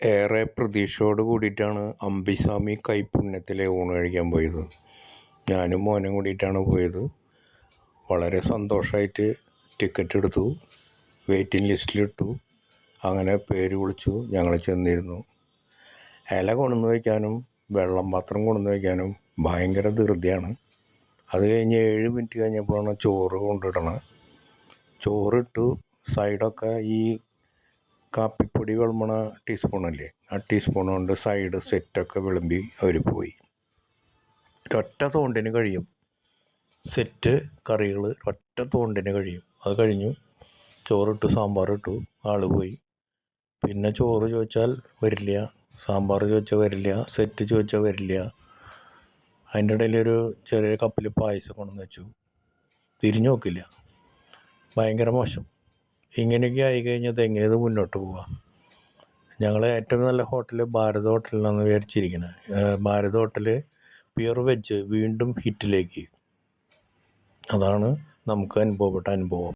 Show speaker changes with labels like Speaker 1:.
Speaker 1: ഏറെ പ്രതീക്ഷയോട് കൂടിയിട്ടാണ് അമ്പിസ്വാമി കൈപ്പുണ്യത്തിലെ ഊണ് കഴിക്കാൻ പോയത്. ഞാനും മോനും കൂടിയിട്ടാണ് പോയത്. വളരെ സന്തോഷമായിട്ട് ടിക്കറ്റ് എടുത്തു വെയിറ്റിംഗ് ലിസ്റ്റിലിട്ടു അങ്ങനെ പേര് വിളിച്ചു ഞങ്ങൾ ചെന്നിരുന്നു. ഇല കൊണ്ടുവന്ന് വയ്ക്കാനും വെള്ളം പാത്രം കൊണ്ടുവന്ന് വയ്ക്കാനും ഭയങ്കര ധൃതിയാണ്. അത് കഴിഞ്ഞ് ഏഴ് മിനിറ്റ് കഴിഞ്ഞപ്പോഴാണ് ചോറ് കൊണ്ടിടണത് ചോറിട്ടു സൈഡൊക്കെ ഈ കാപ്പിപ്പൊടി വിളമ്പണ ടീസ്പൂണല്ലേ? ആ ടീസ്പൂൺ കൊണ്ട് സൈഡ് സെറ്റൊക്കെ വിളമ്പി അവർ പോയി. ഒറ്റ തോണ്ടിന് കഴിയും. സെറ്റ് കറികൾ ഒറ്റ തോണ്ടിന് കഴിയും. അത് കഴിഞ്ഞു. ചോറിട്ടു സാമ്പാറിട്ടു. ആൾ പോയി. പിന്നെ ചോറ് ചോദിച്ചാൽ വരില്ല. സാമ്പാർ ചോദിച്ചാൽ വരില്ല. സെറ്റ് ചോദിച്ചാൽ വരില്ല. അതിന്റെ ഇടയിലൊരു ചെറിയ കപ്പിൽ പായസം കൊണ്ടുവന്ന് വെച്ചു. തിരിഞ്ഞു നോക്കില്ല. ഭയങ്കര മോശം. ഇങ്ങനെയൊക്കെ ആയി കഴിഞ്ഞത് എങ്ങനെ മുന്നോട്ട് പോവാം? ഞങ്ങൾ ഏറ്റവും നല്ല ഹോട്ടൽ ഭാരത് ഹോട്ടലിലാണ് വിചാരിച്ചിരിക്കുന്നത് ഭാരത് ഹോട്ടൽ പ്യുർ വെജ് വീണ്ടും ഹിറ്റിലേക്ക്. അതാണ് നമുക്ക് അനുഭവപ്പെട്ട അനുഭവം.